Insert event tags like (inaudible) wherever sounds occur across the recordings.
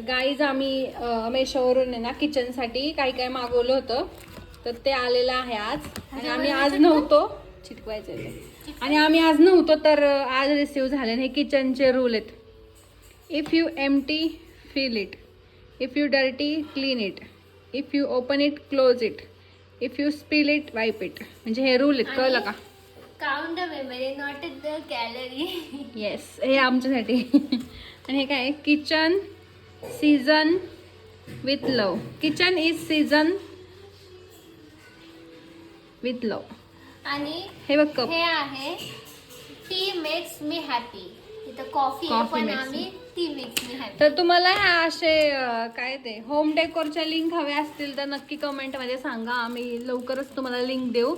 Guys आम्ही मेशोवरून आहे ना किचनसाठी काही काय मागवलं होतं तर ते आलेलं आहे आज. आणि आम्ही आज नव्हतो. चिटकवायचं ते. आणि आम्ही आज नव्हतो तर आज रिसिव्ह झाले हे किचनचे रूल आहेत. If you empty fill it if you dirty clean it if you open it close it if you spill it wipe it म्हणजे हे रूल आहेत कळलं का? Count the memory not the calorie yes हे आमच्यासाठी. (laughs) आणि हे काय? Kitchen season with love kitchen is season with love आणि हे बघ कप. हे आहे टी मेक्स मी हॅपी इथं कॉफी Coffee पण makes आम्ही टी मेक्स मी हॅपी तर तुम्हाला ह्या असे अं, काय ते होम डेकोरच्या लिंक हव्या असतील तर नक्की कमेंटमध्ये सांगा. आम्ही लवकरच तुम्हाला लिंक देऊ.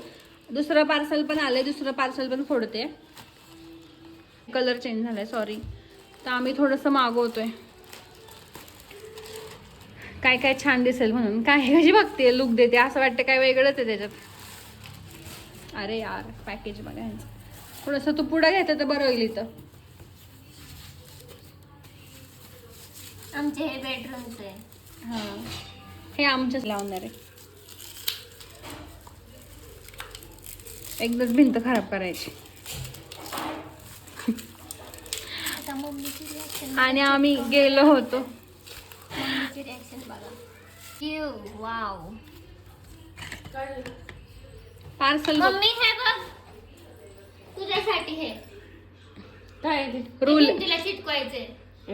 दुसरं पार्सल पण आलंय दुसरं पार्सल पण फोडते. कलर चेंज झालाय सॉरी तर आम्ही थोडंसं मागवतोय. काय काय छान दिसेल म्हणून. काय कशी बघते? लुक देते. असं वाटतं काय वेगळंच आहे त्याच्यात. अरे यार पॅकेज बघा ह्यांचं थोडंसं तू पुढं घेतं तर बरं होईल इथं. आमचे हे बेडरूमचे आहे. हा. हे आमच्याच लावणार आहे. एकदाच भिंत खराब करायची. आणि आम्ही गेलो होतो. मम्मीची रिॲक्शन बघा. क्यू वाव पार्सल मम्मी हे बघ. तुझ्यासाठी हे. काय आहे रूल तिला चिटकवायचे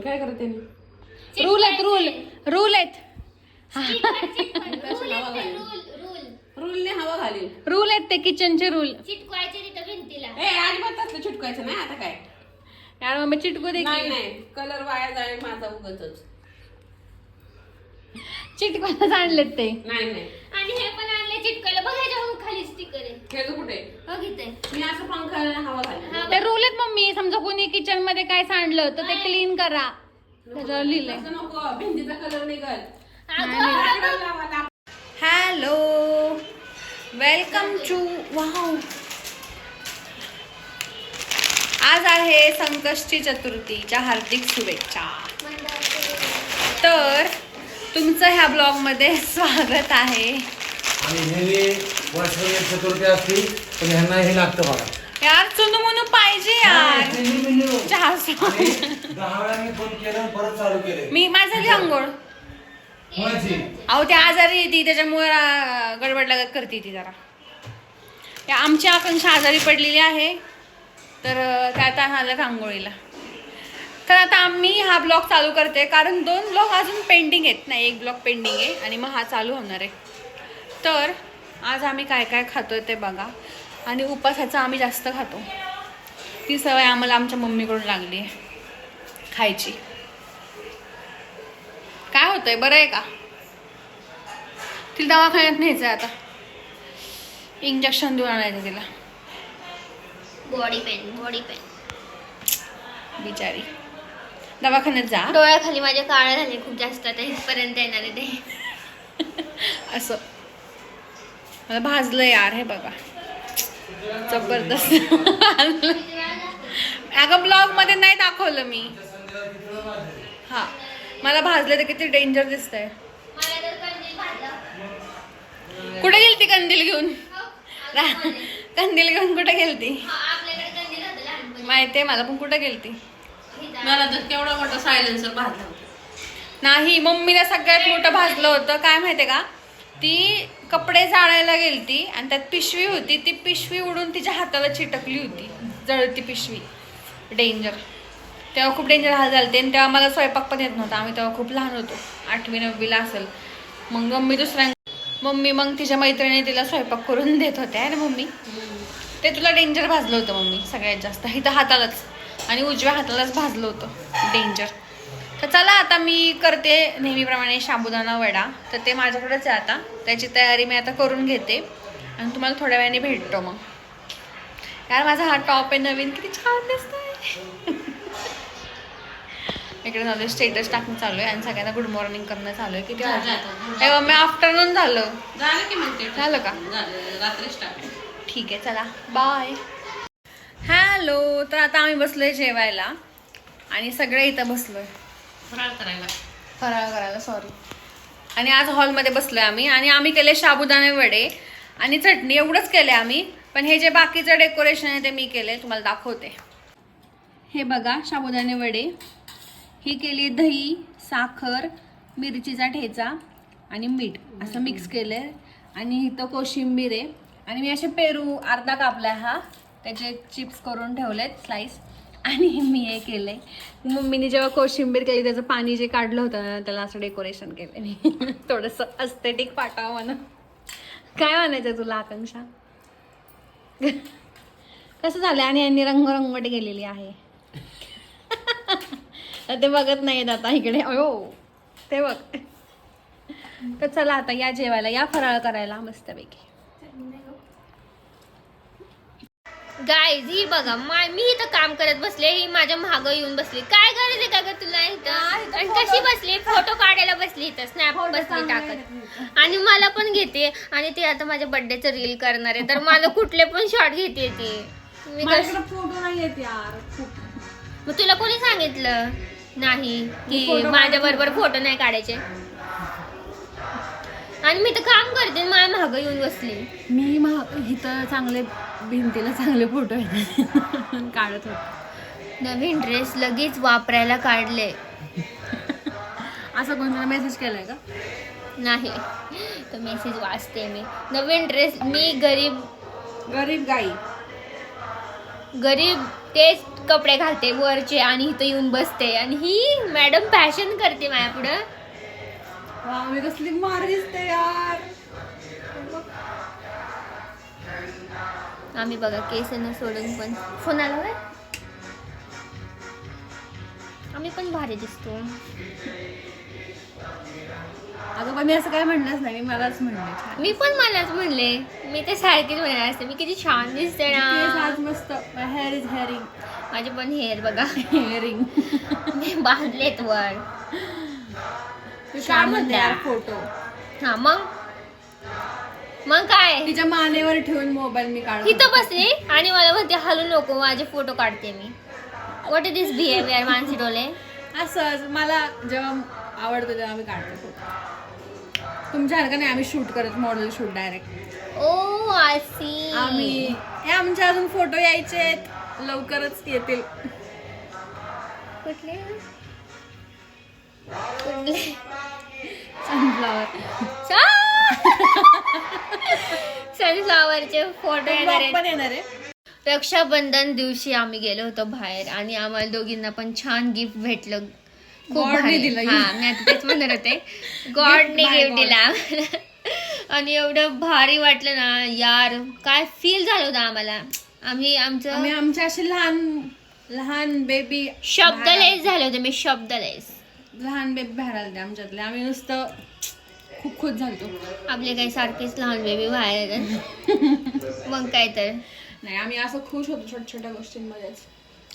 काय करत त्यांनी रूल आहेत रूल रूल आहेत. रूल रूल रूलने हवा घालील रूल आहेत ते किचनचे रूल चिटकवायचे तिथं भिंतीला. ए अजिबात चिटकायचं नाही आता काय. यार मम्मी चिटकू दे नाही की. नाही कलर वाया जाईल माझा उगच चिटकवायलाच आणलेत ते. नाही नाही. आणि हे पण आणले चिटकवलं. बघ ह्याच्या खाली स्टिकर आहे. कुठे? मी असं हवा हा ते रूल आहेत मम्मी. समजा कोणी किचनमध्ये काय सांडलं तर ते क्लीन करा. त्याच्यावर लिहिलंय. असं नको. भिंतीचा कलर निघल. अगं, अगं. हॅलो वेलकम टू वाव आज आहे संकष्टी चतुर्थीच्या हार्दिक शुभेच्छा. तर तुमचं ह्या ब्लॉगमध्ये स्वागत आहे. आणि चतुर्थी असती पण ह्यांना हे लागतं बघा. यार चुनू मुनू पाहिजे यार. चहा दहा वेळा मी फोन केलं परत चालू केले. मी माझं झाली कोणाची? अहो ती आजारी आहे ती त्याच्यामुळे गडबड लागत करते ती जरा. या आमची आकांक्षा आजारी पडलेली आहे. तर अ, त्या आता आल्यात आंघोळीला. तर आता आम्ही हा ब्लॉग चालू करते कारण दोन ब्लॉग अजून पेंडिंग आहेत. नाही एक ब्लॉग पेंडिंग आहे आणि मग हा चालू होणार आहे. तर आज आम्ही काय काय खातोय ते बघा. आणि उपासाचं आम्ही जास्त खातो. ती सवय आम्हाला आमच्या मम्मीकडून लागली आहे. खायची. काय होतंय? बरं आहे का? तिला दवाखान्यात न्यायचं आहे आता. इंजेक्शन देऊन आणायचं तिला. बॉडी पेन बॉडी पेन बिचारी. दवाखान्यात जा. डोळ्याखाली माझे काळे झाले खूप जास्त आता इथपर्यंत येणार आहे ते. (laughs) असं. मला भाजलं यार हे बघा. जबरदस्त. (laughs) अगं ब्लॉगमध्ये नाही दाखवलं मी. हा. मला भाजलं तर किती डेंजर कंदील भाजला. कुठे गेलती कंदील घेऊन? हो, (laughs) कंदील घेऊन कुठे गेलती? हा, आपल्याकडे कंदील होतं लहानपणी. माहितीये मला पण कुठे गेलती. मला तर केवढा मोठा सायलेन्सर भाजला नाही मम्मीला सगळ्यात मोठं भाजलं होतं. काय माहितीये का? ती कपडे जाळायला गेलती आणि त्यात पिशवी होती. ती पिशवी उडून तिच्या हाताला चिटकली होती. जळती पिशवी. डेंजर तेव्हा खूप डेंजर हाल झाले आणि तेव्हा मला स्वयंपाक पण येत नव्हता. आम्ही तेव्हा खूप लहान होतो. आठवी नववीला असेल. मग मम्मी दुसऱ्या मम्मी मग तिच्या मैत्रिणी तिला स्वयंपाक करून देत होत्या. आहे ना मम्मी ते तुला डेंजर भाजलं होतं मम्मी सगळ्यात जास्त. इथं हातालाच. आणि उजव्या हातालाच भाजलं होतं. डेंजर तर चला आता मी करते नेहमीप्रमाणे साबुदाणा वडा. तर ते माझ्याकडेच आहे आता. त्याची तयारी मी आता करून घेते. आणि तुम्हाला थोड्या वेळाने भेटतो मग. यार माझा हा टॉप आहे नवीन. किती छान दिसतोय. (laughs) इकडे झालं स्टेटस टाकणं चालू आहे. आणि सगळ्यांना गुड मॉर्निंग करणं चालू आहे. किती. हे मम्मी आफ्टरनून झालं. झालं की मग ते झालं का? झालं. रात्री स्टार्ट ठीक आहे चला. बाय हॅलो तर आता आम्ही बसलोय जेवायला. आणि सगळे इथं बसलोय. फराळ करायला. फराळ करायला सॉरी आणि आज हॉलमध्ये बसलोय आम्ही. आणि आम्ही केले साबुदाणे वडे आणि चटणी. एवढंच केले आम्ही. पण हे जे बाकीचं डेकोरेशन आहे ते मी केले. तुम्हाला दाखवते. हे बघा साबुदाणे वडे. ही केली दही साखर मिरचीचा ठेचा आणि मीठ. असं मिक्स केलं आणि इथं कोशिंबीर आहे. आणि मी असे पेरू अर्धा कापला हा. त्याचे चिप्स करून ठेवलेत स्लाईस आणि मी हे केलंय. मम्मीने जेव्हा कोशिंबीर केली त्याचं पाणी जे काढलं होतं ना त्याला असं डेकोरेशन केलं मी थोडंसं अस्थेटिक पाठावं म्हणा काय म्हणायचं तुला आकांक्षा? (laughs) कसं झालं आणि यांनी रंगरंगोटी गेलेली आहे. (laughs) तर ते बघत नाहीत आता इकडे. अयो ते बघ. तर चला आता या जेवायला या फराळ करायला मस्तपैकी. गाईज ही बघा मा- मी इथं काम करत बसले ही माझ्या मागं येऊन बसली. काय गरज आहे का ग तुला इथं? आणि कशी बसली? फोटो काढायला बसली इथं? स्नॅप बसली टाकत. आणि मला पण घेते. आणि ते आता माझ्या बर्थडेचं रील करणार आहे. तर मला कुठले पण शॉट घेते ती. मी फोटो नाही येत यार. मग तुला कोणी सांगितलं? नाही की माझ्या बरोबर फोटो नाही काढायचे. आणि मी तर काम करते माझ्या मागं येऊन बसली. मी महा इथं चांगले भिंतीला चांगले फोटो काढत होते. नवीन ड्रेस लगेच वापरायला काढले. असं कोणतरी मेसेज केलाय का? नाही. तो मेसेज वाचते मी. नवीन ड्रेस मी गरीब गरीब गाई. गरीब तेच कपडे घालते वरचे आणि इथं येऊन बसते. आणि ही मॅडम फॅशन करते माझ्या पुढं मी कसली मार दिसते यार. आम्ही बघा केस न सोडून पण. फोन आला होय? आम्ही पण भारी दिसतो. अगं पण मी असं काय म्हणलंच नाही मी मलाच म्हणले. मी पण मलाच म्हणले. मी ते सारखीच म्हणणार असते. मी किती छान दिसते केस ना आज मस्त हेअर इज हेअरिंग माझे पण हेअर बघा. (laughs) हेअरिंग मी (laughs) बांधलेत वर. (laughs) काय म्हणते यार फोटो हा मग? मग काय? तिच्या मानेवर ठेवून मोबाईल मी काढ इथं बसली आणि मला म्हणते हलू नको माझे फोटो काढते मी. What is this behaviour Mansi Dole? असंच मला जेव्हा आवडतं तेव्हा मी काढते फोटो तुमच्यासारखं नाही आम्ही शूट करत model shoot direct oh I see आम्ही हे आमचे अजून फोटो यायचे आहेत लवकरच येतील. कुठले? सनफ्लावर सनफ्लावरचे फोटो येणार आहे. रक्षाबंधन दिवशी आम्ही गेलो होतो बाहेर आणि आम्हाला दोघींना पण छान गिफ्ट भेटलं. खूप God ने भारी. दिलं हा मी आता तेच म्हणत होते. गॉडने गिफ्ट. दिला. आम्हाला. आणि एवढं भारी वाटलं ना यार. काय फील झालं होतं आम्हाला? आम्ही आमचं आमच्या असे लहान लहान बेबी शब्दलेस झाले होते मी शब्दलेस लहान बेबी बाहेर आले आमच्यातले. आम्ही नुसतं खूप खुश झालतो. आपले काही सारखेच लहान बेबी बाहेर येतात मग काय तर. नाही आम्ही असं खुश होतो छोट्या छोट्या गोष्टींमध्येच.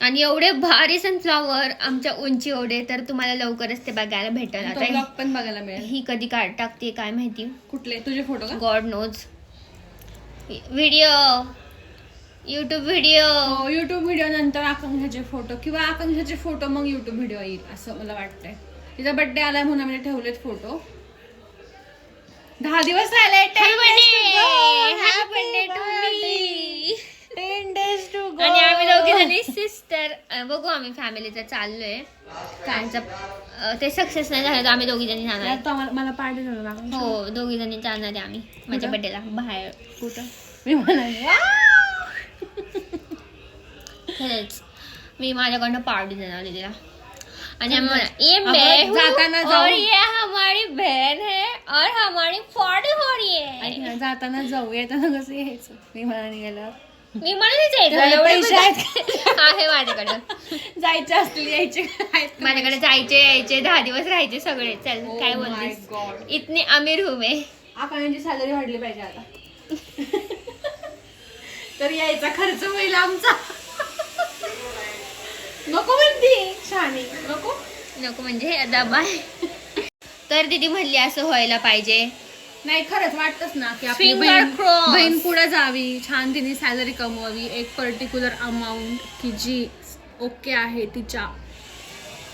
आणि एवढे भारी सनफ्लॉवर आमच्या उंची एवढे तर तुम्हाला लवकरच ते बघायला भेटेल. तो आता ब्लॉग पण बघायला मिळेल. ही कधी काढ टाकते काय माहिती? कुठले? तुझे फोटो का? God knows video YouTube video YouTube video नंतर आकांक्षाचे फोटो किंवा आकांक्षाचे फोटो मग युट्यूब व्हिडिओ येईल असं मला वाटतंय. तिचा बर्थडे आलाय म्हणून आम्ही ठेवलेत फोटो दहा दिवस आणि आम्ही दोघे जणी सिस्टर बघू आम्ही फॅमिलीचं चाललोय. त्यांचं ते सक्सेस नाही झालं तर आम्ही दोघी जणी जाणार. आहे. मला पार्टी झालं हो दोघी जणी जाणार आहे आम्ही. माझ्या बर्थडेला बाहेर. कुठं? मी म्हणाले खरंच. मी माझ्याकडनं पार्टी देणार आहे तिला. म्हणा, ये मैं हूँ जाताना जाऊ. और ये हमारी बहन है और हमारी पार्टी हो रही है। जाताना जाऊ येताना कसं यायचं मी मला निघाल्यावर मी म्हणत त्याला पैसे आहे माझ्याकडे. जायचे असतील यायचे? माझ्याकडे जायचे यायचे दहा दिवस राहायचे सगळे. चल Oh काय my बोलतेस God. इतनी अमीर हूँ मैं. आकांची सॅलरी वाढली पाहिजे आता. (laughs) तर यायचा खर्च होईल आमचा. नको म्हणती. छानी नको. नको म्हणजे बाय. तर दीदी म्हणली असं व्हायला पाहिजे. नाही खरंच वाटतच ना की आपली Finger बहीण crossed. बहीण पुढे जावी छान तिने सॅलरी कमवावी एक पर्टिक्युलर अमाऊंट की जी ओके आहे तिच्या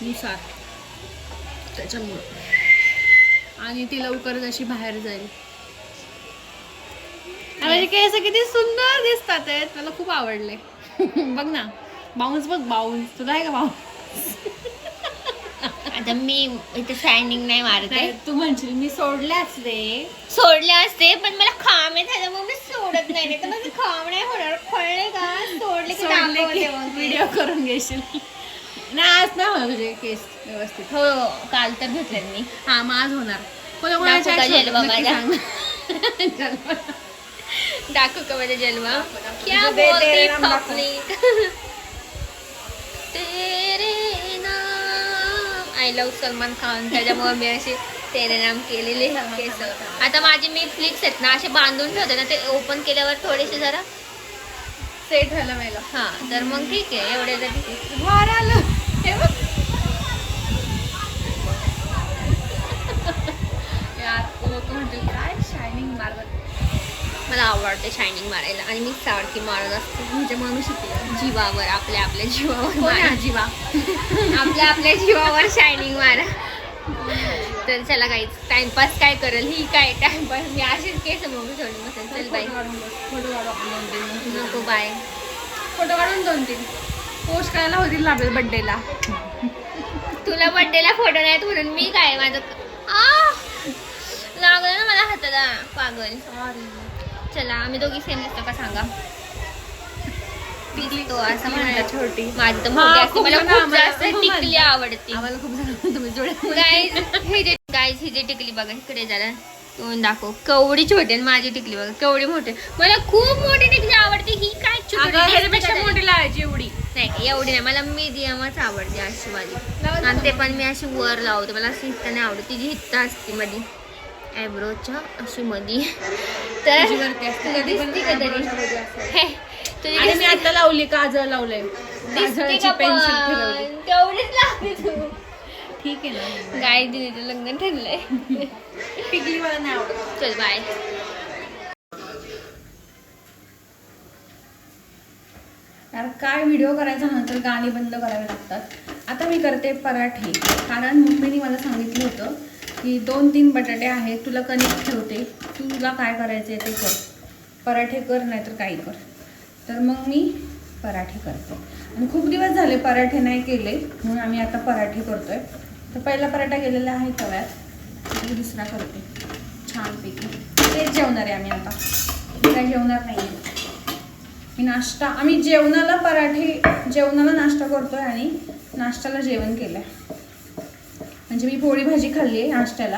नुसार. त्याच्यामुळं. आणि ती लवकरच अशी बाहेर जाईल. माझे केस किती सुंदर दिसतात आहेत. मला खूप आवडले. (laughs) बघ ना. बाउन्स बघ बाउन्स तुला आहे का बाउन्स (laughs) आता मी इथे शायनिंग नाही मारत तू म्हणशील मी सोडले असते. सोडले असते पण मला खाम आहे त्याच्यामुळे मी सोडत नाही. नाही तर माझं खाम नाही होणार. कळले का? सोडले की दाखवते मग. व्हिडिओ करून घेशील. नाही आज नाही होणार तुझे केस व्यवस्थित. हो काल तर घेतले मी. हा मग आज होणार. कोणा कोणाच्या का आहेत जलवा नक्की माझा? सांग. (laughs) जलवा. दाखव का माझा जलवा? क्या बोलती तेरे नाम. I love Salman Khan. त्याच्यामुळे मी असे तेरे नाम केलेले केस आता माझे मी फ्लिक्स आहेत ना असे बांधून ठेवते ना ते ओपन केल्यावर थोडेसे जरा सेट व्हायला पाहिलं हा तर मग ठीक आहे एवढे बाहेर आलं. (laughs) यार काय शायनिंग मारत मला आवडते शायनिंग मारायला. आणि मी सारखी मारत असते. म्हणजे म्हणू शिकले जीवावर आपल्या आपल्या जीवावर मारा. आजीबा (laughs) आपल्या आपल्या जीवावर शायनिंग मारा. तर चला काही टाइमपास काय करेल? ही काय टाइमपास मी अशीच केस मग सोडून बसेल चल बाई फोटो काढू नको बाय फोटो काढून दोन तीन. पोस्ट करायला होतील लागेल बड्डेला तुला बर्थडेला फोटो नाहीत म्हणून मी काय? माझं! लागलं ना मला हाताला. पागल. चला आम्ही दोघी सेम दिसतो का सांगा? तो असं म्हणतात छोटी. माझी तर हा, मोठी असते खूप मला जण खूप आम्हाला जास्त खूप टिकली. आवडते. आम्हाला खूप जण तुम्ही जोड्या गाईज हे जे गाईज ही जी टिकली बघा इकडे जरा तोंड दाखव. केवढी छोटी आणि माझी टिकली बघा केवढी मोठी. मला खूप मोठी टिकली आवडते ही काय छोटी मोठी लावायची एवढी. नाही एवढी नाही मला मीडियमच आवडते अशी माझी. आणि ते पण मी अशी वर लावते मला अशी हित्ता नाही आवडत तिची हित्ता असते मधी. आयब्रोच्या अशी मधी. तर तुझी दिसते का तरी? हे, मी आता लावली काजळ लावलंय. दिसते का पण? तेवढीच लागते तू. ठीक आहे ना. गाय दिदीचं लग्न ठरलंय टिकली मला नाही आवडत. चल बाय यार काय व्हिडिओ करायचा ना तर गाणी बंद करावी लागतात. आता मी करते पराठे. कारण मम्मीने मला सांगितलं होतं की दोन तीन बटाटे आहेत तुला कणिक ठेवते. तुला काय करायचं आहे ते कर. पराठे कर नाहीतर काही कर. तर मग मी पराठे करते. आणि खूप दिवस झाले पराठे नाही केले म्हणून आम्ही आता पराठे करतो आहे तर पहिला पराठा केलेला आहे तव्यात. दुसरा करते. छानपैकी. तेच जेवणार आहे आम्ही आता. मी काय जेवणार नाही मी नाश्ता आम्ही जेवणाला पराठे जेवणाला नाश्ता करतो आहे आणि नाश्त्याला जेवण केलं आहे म्हणजे मी पोळी भाजी खाल्ली आहे नाश्त्याला.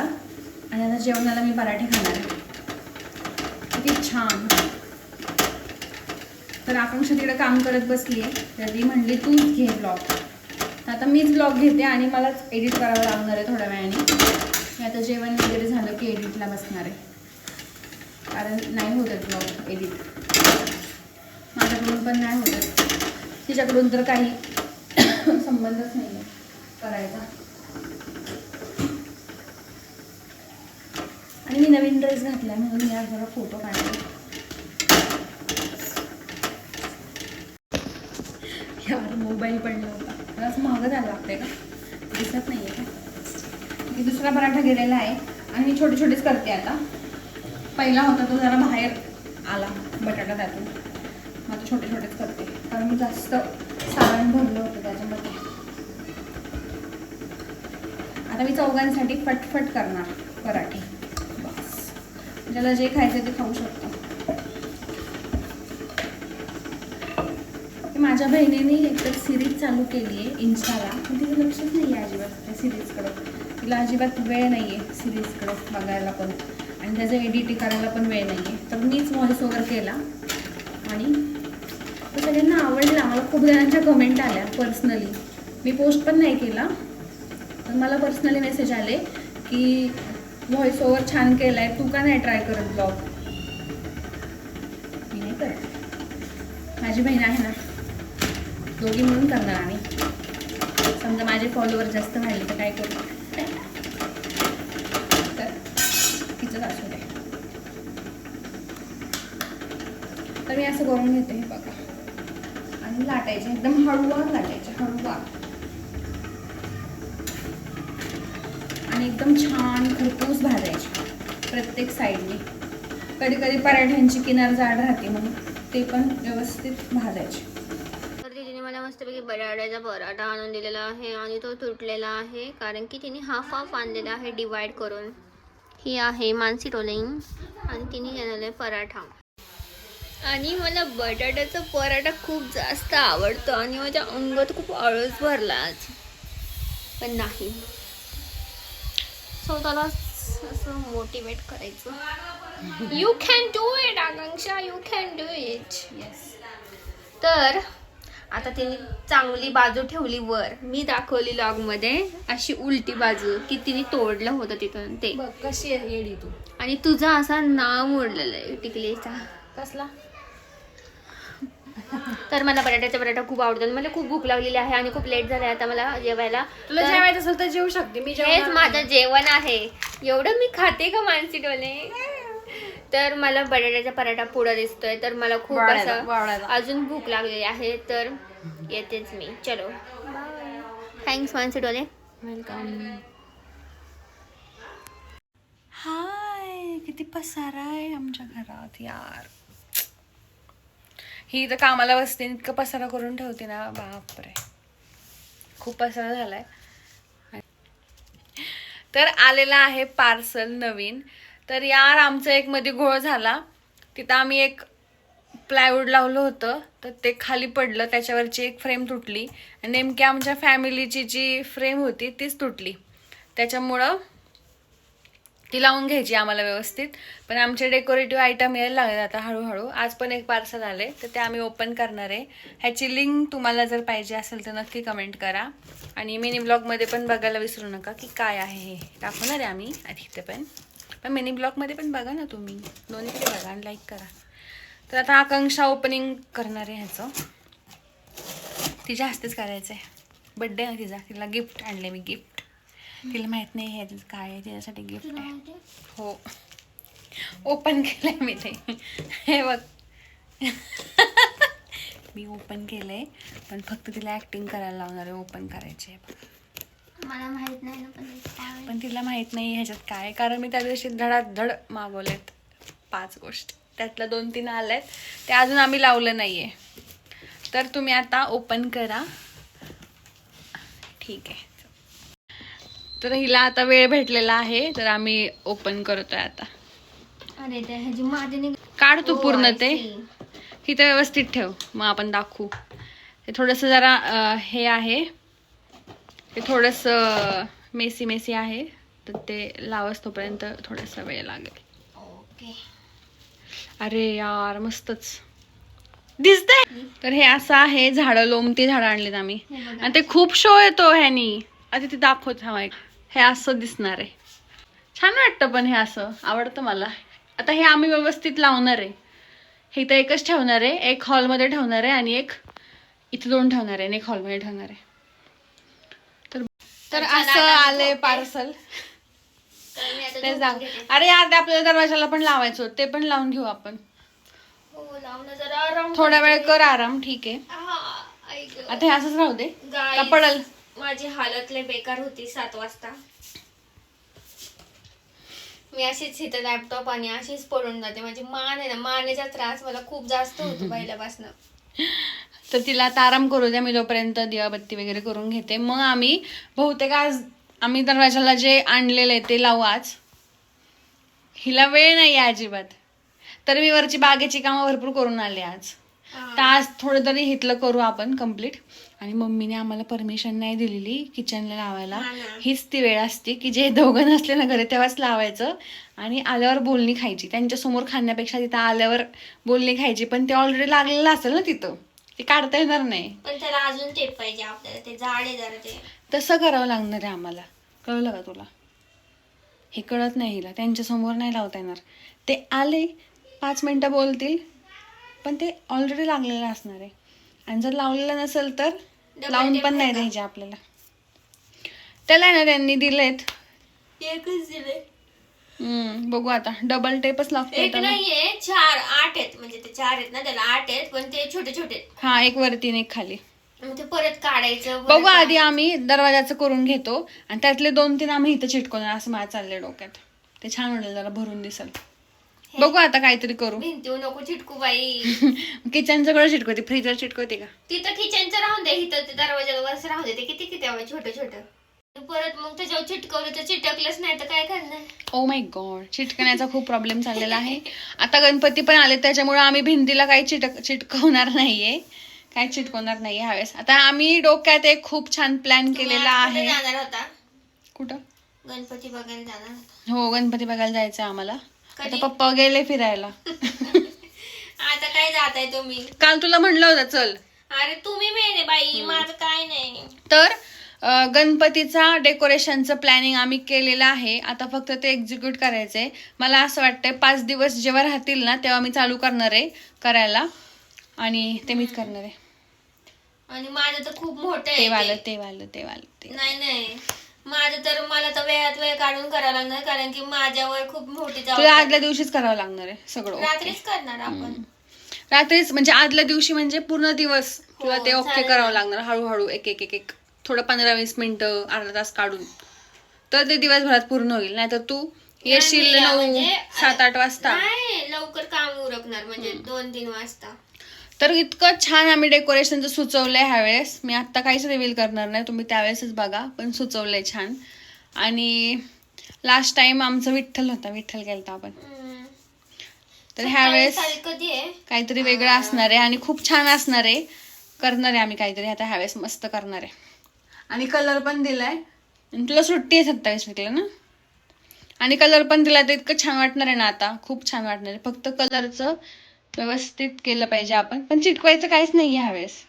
आणि आता जेवणाला मी पराठे खाणार आहे. किती छान. तर आकांक्षा तिकडे काम करत बसली आहे तर ती म्हणली तूच घे ब्लॉग आता मीच ब्लॉग घेते आणि मलाच एडिट करावं लागणार आहे थोड्या वेळाने. मी आता जेवण वगैरे झालं की एडिटला बसणार आहे. कारण नाही होत ब्लॉग एडिट माझ्याकडून पण नाही होत तिच्याकडून तर काही (coughs) संबंधच नाही आहे करायचा. आणि मी नवीन ड्रेस घातला म्हणून मी आज जरा फोटो काढले यार मोबाईल पडला होता. मला असं महाग झालं लागतंय का? दिसत नाही आहे का? मी दुसरा पराठा गेलेला आहे आणि मी छोटे छोटेच करते आता. पहिला होता तो जरा बाहेर आला बटाटा त्यातून. मग आता छोटे छोटेच करते. कारण मी जास्त सारण भरलं होतं त्याच्यामध्ये. आता मी चौघांसाठी फटफट करणार पराठे. त्याला जे खायचं ते खाऊ शकतो. माझ्या बहिणीने एकतर सिरीज चालू केली आहे इन्स्टाला पण तिचं लक्षच नाही आहे अजिबात त्या सिरीजकडं तिला अजिबात वेळ नाही आहे सिरीजकडं बघायला पण. आणि त्याचं एडिटिंग करायला पण वेळ नाही आहे तर मीच व्हॉइस ओव्हर केला. आणि तो सगळ्यांना आवडला. मला खूप जणांच्या कमेंट आल्या पर्सनली मी पोस्ट पण नाही केला. पण मला पर्सनली मेसेज आले की व्हॉइस ओव्हर छान केला आहे तू का नाही ट्राय करत ब्लॉग मी नाही करत. माझी बहीण आहे ना. दोघी म्हणून करणार आम्ही. समजा माझे फॉलोअर जास्त व्हायले तर काय करू? तर तिचंच असू दे. तर मी असं करून घेते हे बघा. आणि लाटायचे. एकदम हळूवार लाटायचे. हळूवार. आणि एकदम छान खरपूस भाजायची प्रत्येक साईडने कधी कधी पराठ्यांची किनार जाड राहते म्हणून ते पण व्यवस्थित भाजायचे तर मला मस्तपैकी बटाट्याचा पराठा आणून दिलेला आहे आणि तो तुटलेला आहे. कारण की तिने हाफ हाफ आणलेला आहे डिवाइड करून. ही आहे मानसी रोलिंग आणि तिने घेतलेला आहे पराठा. आणि मला बटाट्याचा पराठा खूप जास्त आवडतो आणि माझ्या अंगात खूप आळस भरला आज. पण नाही. स्वतःला असं मोटिवेट करायचं. You can do it Akanksha. You can do it yes तर आता तिने चांगली बाजू ठेवली वर. मी दाखवली लॉगमध्ये अशी उलटी बाजू की तिने तोडलं होतं तिथून ते. कशी आहे तू. आणि तुझा असा नाव मोडलेला आहे टिकलीचा. कसला? तर मला बटाट्याचा पराठा खूप आवडतो आणि मला खूप भूक लागलेली आहे आणि खूप लेट झालाय आता मला जेवायला. तुला तर जेवायचं असेल तर जेवू शकते. मी हेच माझं. जेवण आहे. एवढं मी खाते का मानसी डोले? तर मला बटाट्याचा पराठा पुढं दिसतोय. तर मला खूप असं. अजून भूक लागलेली आहे. तर येतेच मी. चलो. थँक्स मानसी डोले. वेलकम हाय किती पसारा आहे आमच्या घरात यार. ही तर कामाला बसते इतकं पसारा करून ठेवते ना बापरे. खूप पसारा झालाय. तर आलेला आहे पार्सल नवीन. तर यार आमचं एक मध्ये घोळ झाला. तिथं आम्ही एक प्लायवूड लावलं होतं तर ते खाली पडलं त्याच्यावरची एक फ्रेम तुटली. आणि नेमकी आमच्या फॅमिलीची जी फ्रेम होती तीच तुटली. त्याच्यामुळं ती लावून घ्यायची आम्हाला व्यवस्थित. पण आमचे डेकोरेटिव्ह आयटम यायला लागले आता हळूहळू. आज पण एक पार्सल आले तर ते आम्ही ओपन करणार आहे. ह्याची लिंक तुम्हाला जर पाहिजे असेल तर नक्की कमेंट करा. आणि मिनी ब्लॉगमध्ये पण बघायला विसरू नका की काय आहे हे. दाखवणार आहे आम्ही आधी इथे पण. पण मिनी ब्लॉगमध्ये पण बघा ना तुम्ही. दोन्हीकडे बघा आणि लाईक करा. तर आता आकांक्षा ओपनिंग करणार आहे ह्याचं. तिच्या हस्तेच करायचं आहे बड्डे ना तिचा. तिला गिफ्ट आणले मी गिफ्ट तिला माहीत नाही हे काय आहे तिच्यासाठी गिफ्ट आहे. हो. ओपन केलंय मी ते. हे बघ. मी ओपन केलंय पण फक्त तिला ऍक्टिंग करायला लावणार आहे ओपन करायची आहे. बघ. मला माहीत नाही ना पण तिला माहीत नाही ह्याच्यात काय आहे. कारण मी त्या दिवशी धडाधड मागवलेत पाच गोष्टी. त्यातल्या दोन तीन आल्यात. ते अजून आम्ही लावलं नाहीये. तर तुम्ही आता ओपन करा. ठीक आहे. तर हिला आता वेळ भेटलेला आहे तर आम्ही ओपन करतोय आता. अरे त्या ह्याची मादीने काढ तू पूर्ण ते. इथं व्यवस्थित ठेव मग आपण दाखवू. ते थोडंसं जरा अं, हे आहे. ते थोडंसं मेसी मेसी आहे तर ते लावस तोपर्यंत थोडासा वेळ लागेल. ओके. अरे यार मस्तच. दिसतंय? तर हे असं आहे झाडं लोमती झाडं आणलीत आम्ही. हे बघा. आणि ते खूप शो येतो ह्यानी. आता ते दाखवत हवा एक. हे असं दिसणार आहे. छान वाटतं पण हे असं. आवडतं मला. आता हे आम्ही व्यवस्थित लावणार आहे. हे इथं एकच ठेवणार आहे. एक हॉलमध्ये ठेवणार आहे आणि एक इथं दोन ठेवणार आहे आणि एक हॉलमध्ये ठेवणार आहे. तर तर असं आलंय. पार्सल. तर दाखव घेते. अरे यार ते आपल्याला दरवाजाला पण लावायचं ते पण लावून घेऊ आपण. हो थोडा वेळ कर आराम. ठीक आहे. आता हे असंच राहू दे. का पडल माझी हालत लय बेकार होती सात वाजता. मी अशीच इथं लॅपटॉप आणि अशीच पडून जाते. माझी मान आहे ना मानेचा त्रास मला खूप जास्त होतो (laughs) पहिल्यापासून. तर तिला आता आराम करू द्या मी तोपर्यंत दिवाबत्ती वगैरे करून घेते. मग आम्ही बहुतेक आज आम्ही दरवाजाला जे आणलेलं आहे ते लावू आज. हिला वेळ नाही आहे अजिबात. तर मी वरची बागेची कामं भरपूर करून आले आज. तर आज थोडं तरी हिथलं करू आपण कंप्लीट आणि मम्मीने आम्हाला परमिशन नाही दिलेली किचनला लावायला. हीच ती वेळ असते की जे दोघं नसले ना घरी तेव्हाच लावायचं. आणि आल्यावर बोलणी खायची. त्यांच्यासमोर खाण्यापेक्षा तिथं आल्यावर बोलणी खायची. पण ते ऑलरेडी लागलेलं असेल ना तिथं. ते काढता येणार नाही. पण त्याला अजून पाहिजे आपल्याला. ते जाड आहे जरा ते. तसं करावं लागणार आहे आम्हाला. कळलं का तुला? हे कळत नाही हिला. त्यांच्यासमोर नाही लावता येणार. ते आले पाच मिनटं बोलतील पण ते ऑलरेडी लागलेलं असणार आहे. आणि जर लावलेलं नसेल तर लावून पण नाही? द्यायचे आपल्याला. त्याला ना त्यांनी दिलेत. एकच दिले. हम्म, बघू आता. डबल टेपच लागतो एक नाहीये चार आठ आहेत. म्हणजे ते चार आहेत ना त्याला आठ आहेत पण ते छोटे छोटे आहेत. हा एक वरती आणि एक खाली. मग ते परत काढायचं परत बघू आधी आम्ही दरवाजाचं करून घेतो. आणि त्यातले दोन तीन आम्ही इथं चिटकवणार असं मला चाललंय डोक्यात. ते छान वाटेल जरा भरून दिसल. बघू आता काहीतरी करू. भिंतीवर नको चिटकू बाई. (laughs) किचनचं सगळं चिटकवते फ्रीजवर चिटकवते का? तिथं किचनचं राहून दे इथं ते दरवाजाला वरच राहू दे ते किती किती हवं छोटं छोटं. परत मग त्याच्यावर चिटकवलं तर चिटकलंच नाही तर काय करणार? ओ माय गॉड चिटकण्याचा खूप प्रॉब्लेम चाललेला आहे. आता गणपती पण आले त्याच्यामुळे आम्ही भिंतीला काही चिटक चिटकवणार नाहीये. काय चिटकवणार नाहीये ह्यावेळेस आता आम्ही डोक्यात एक खूप छान प्लॅन केलेला तुम्ही आहे. आज कुठे जाणार होता? कुठं? गणपती बघायला जाणार होता. हो गणपती बघायला जायचं आम्हाला. आता? पप्पा गेले फिरायला. (laughs) आता काय जात आहे तुम्ही? काल तुला म्हणलं होतं चल. अरे तुम्ही मेन बाई माझं काय नाही. तर अ, गणपतीचा डेकोरेशनचं प्लॅनिंग आम्ही केलेलं आहे. आता फक्त ते एक्झिक्यूट करायचंय. मला असं वाटतंय पाच दिवस जेव्हा राहतील ना तेव्हा मी चालू करणार आहे करायला. आणि ते मीच करणार आहे. आणि माझं तर खूप मोठं ते आहे वालं ते. ते वालं ते वालं. ते नाही नाही. माझं तर मला तर वेळात वेळ काढून करावं लागणार कारण की माझ्यावर खूप मोठी तुला जबाबदारी. आदल्या दिवशीच करावं लागणार आहे सगळं. रात्रीच करणार आपण. रात्रीच म्हणजे आदल्या दिवशी म्हणजे पूर्ण दिवस तुला ते हो, ओके चालेल. करावं लागणार हळूहळू एक एक एक एक थोडं पंधरा वीस मिनिटं अर्धा तास काढून. तर ते दिवसभरात पूर्ण होईल नाहीतर तू येशील नाही, नऊ म्हणजे, सात आठ वाजता. नाही लवकर काम उरकणार म्हणजे दोन तीन वाजता. तर इतकं छान आम्ही डेकोरेशनचं सुचवलंय ह्यावेळेस. मी आत्ता काहीच रिव्हील करणार नाही तुम्ही त्यावेळेसच बघा पण सुचवलंय छान. आणि लास्ट टाइम आमचं विठ्ठल होता विठ्ठल केलता आपण. तर ह्यावेळेस आहे? काहीतरी वेगळं असणार आहे आणि खूप छान असणार आहे. करणार आहे आम्ही काहीतरी आता ह्यावेळेस मस्त करणार आहे. आणि कलर पण दिलाय. आणि तुला सुट्टी आहे सत्तावीस विकला ना? आणि कलर पण दिला तर इतकं छान वाटणार आहे ना आता. खूप छान वाटणार आहे. फक्त कलरचं व्यवस्थित केलं पाहिजे आपण. पण चिकवायचं काहीच नाही ह्या वेळेस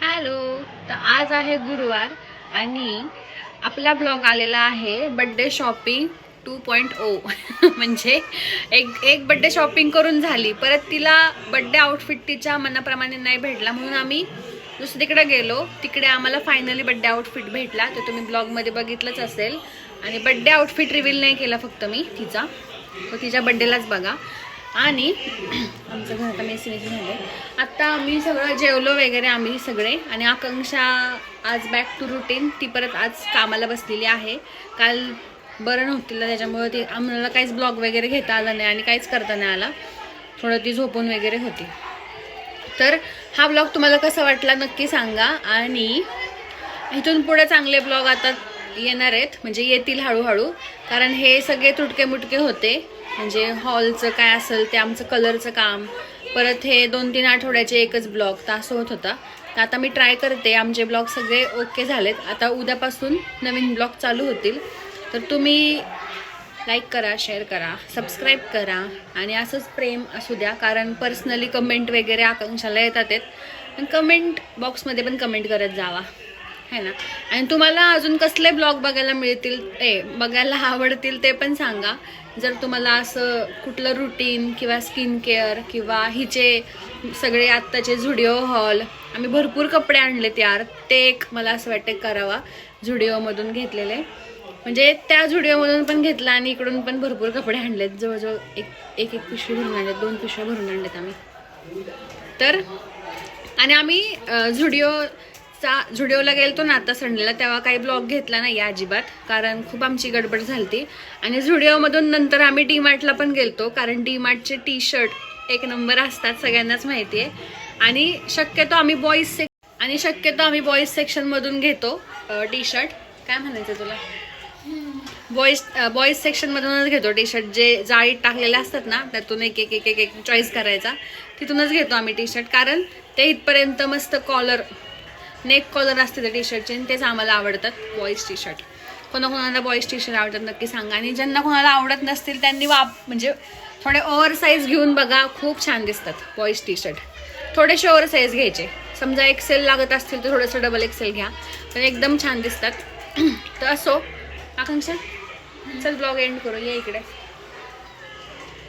हॅलो तर आज आहे गुरुवार आणि आपला ब्लॉग आलेला आहे birthday shopping two point O म्हणजे एक एक बड्डे शॉपिंग करून झाली. परत तिला बड्डे आउटफिट तिच्या मनाप्रमाणे नाही भेटला. म्हणून आम्ही दुसरीकडे गेलो. तिकडे आम्हाला फायनली बड्डे आउटफिट भेटला. तो तुम्ही ब्लॉगमध्ये बघितलंच असेल. आणि बड्डे आउटफिट रिव्हील नाही केला फक्त मी तिचा. तो तिच्या बड्डेलाच बघा. आणि आमचं घर आता मेसी मेसी झालं आत्ता आम्ही सगळं जेवलो वगैरे आम्ही सगळे आणि आकांक्षा आज बॅक टू रुटीन ती परत आज कामाला बसलेली आहे. काल बरं नव्हती त्याच्यामुळे ती आम्हाला काहीच ब्लॉग वगैरे घेता आला नाही आणि काहीच करता नाही आला. थोडं ती झोपून वगैरे होती. तर हा ब्लॉग तुम्हाला कसा वाटला नक्की सांगा. आणि इथून पुढे चांगले ब्लॉग आता येणार आहेत. म्हणजे येतील हळूहळू. कारण हे सगळे तुटके मुटके होते. म्हणजे हॉलचं काय असेल ते आमचं कलरचं काम. परत हे दोन तीन आठवड्याचे एकच ब्लॉग तर असं होत होता. तर आता मी ट्राय करते. आमचे ब्लॉग सगळे ओके झालेत. आता उद्यापासून नवीन ब्लॉग चालू होतील. तर तुम्ही लाईक करा शेअर करा सबस्क्राईब करा. आणि असंच प्रेम असू द्या कारण पर्सनली कमेंट वगैरे आकांक्षाला येतात आहेत आणि कमेंट बॉक्समध्ये पण कमेंट करत जावा. है ना? आणि तुम्हाला अजून कसले ब्लॉग बघायला मिळतील ए बघायला आवडतील ते पण सांगा. जर तुम्हाला असं कुठलं रुटीन किंवा स्किन केअर किंवा हिचे सगळे आत्ताचे झुडिओ हॉल आम्ही भरपूर कपडे आणलेत यार. ते एक मला असं वाटतं करावा झुडिओमधून घेतलेले. म्हणजे त्या झुडिओमधून पण घेतला आणि इकडून पण भरपूर कपडे आणलेत. जवळजवळ एक एक एक पिशवी भरून आणलेत दोन पिशव्या भरून आणलेत आम्ही. तर आणि आम्ही झुडिओ झुडिओचा झुडिओला गेलतो ना आता संडेला तेव्हा काही ब्लॉग घेतला नाही अजिबात कारण खूप आमची गडबड झाली आणि झुडिओमधून नंतर आम्ही डी मार्टला पण गेलतो कारण डी मार्टचे टी शर्ट एक नंबर असतात सगळ्यांनाच माहिती आहे. आणि शक्यतो आम्ही बॉईज सेक आणि शक्यतो आम्ही बॉईज सेक्शनमधून घेतो टी शर्ट काय म्हणायचं तुला? बॉईज बॉईज सेक्शनमधूनच घेतो टी शर्ट जे जाळीत टाकलेले असतात ना त्यातून एक एक एक एक एक चॉईस करायचा तिथूनच घेतो आम्ही टी शर्ट कारण ते इथपर्यंत मस्त कॉलर नेक कॉलर असते त्या टी शर्टचे आणि तेच आम्हाला आवडतात बॉईज टी शर्ट कोणाकोणाला बॉईज टी शर्ट आवडतात नक्की सांगा. आणि ज्यांना कोणाला आवडत नसतील त्यांनी वाप म्हणजे थोडे ओव्हर साईज घेऊन बघा खूप छान दिसतात बॉईज टी शर्ट थोडेसे ओव्हर साईज घ्यायचे. समजा एक्सेल लागत असतील तर थोडंसं डबल एक्सेल घ्या. पण एकदम छान दिसतात. (clears throat) तर असो. आकांक्षा चल ब्लॉग एंड करू. ये इकडे.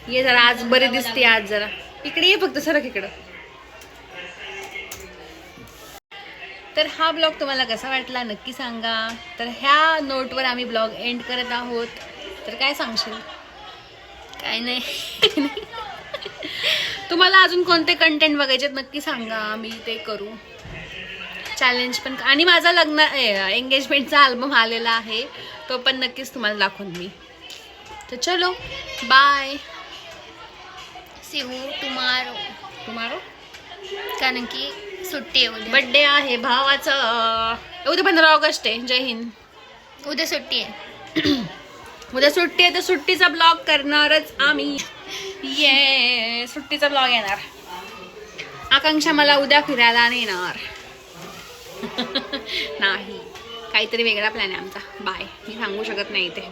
ये जरा आज बरी दिसते आज जरा. इकडे ये फक्त सरक इकडं. तर हा ब्लॉग तुम्हाला कसा वाटला नक्की सांगा. तर ह्या नोटवर आम्ही ब्लॉग एंड करत आहोत. तर काय सांगशील? काय नाही. तुम्हाला अजून कोणते कंटेंट बघायचे आहेत नक्की सांगा. मी ते करू. चॅलेंज पण आणि माझा लग्न एंगेजमेंटचा अल्बम आलेला आहे. तो पण नक्कीच तुम्हाला दाखवून मी. तर चलो बाय सी यू टुमारो तुम्हाला कारण की सुट्टी आहे उद्या. बड्डे आहे भावाचा उद्या पंधरा ऑगस्ट आहे जय हिंद. उद्या सुट्टी आहे. (clears throat) उद्या सुट्टी आहे तर सुट्टीचा ब्लॉग करणारच आम्ही. ये सुट्टीचा ब्लॉग येणार. आकांक्षा मला उद्या फिरायला नेणार. (laughs) नाही काहीतरी वेगळा प्लॅन आहे आमचा. बाय मी सांगू शकत नाही ते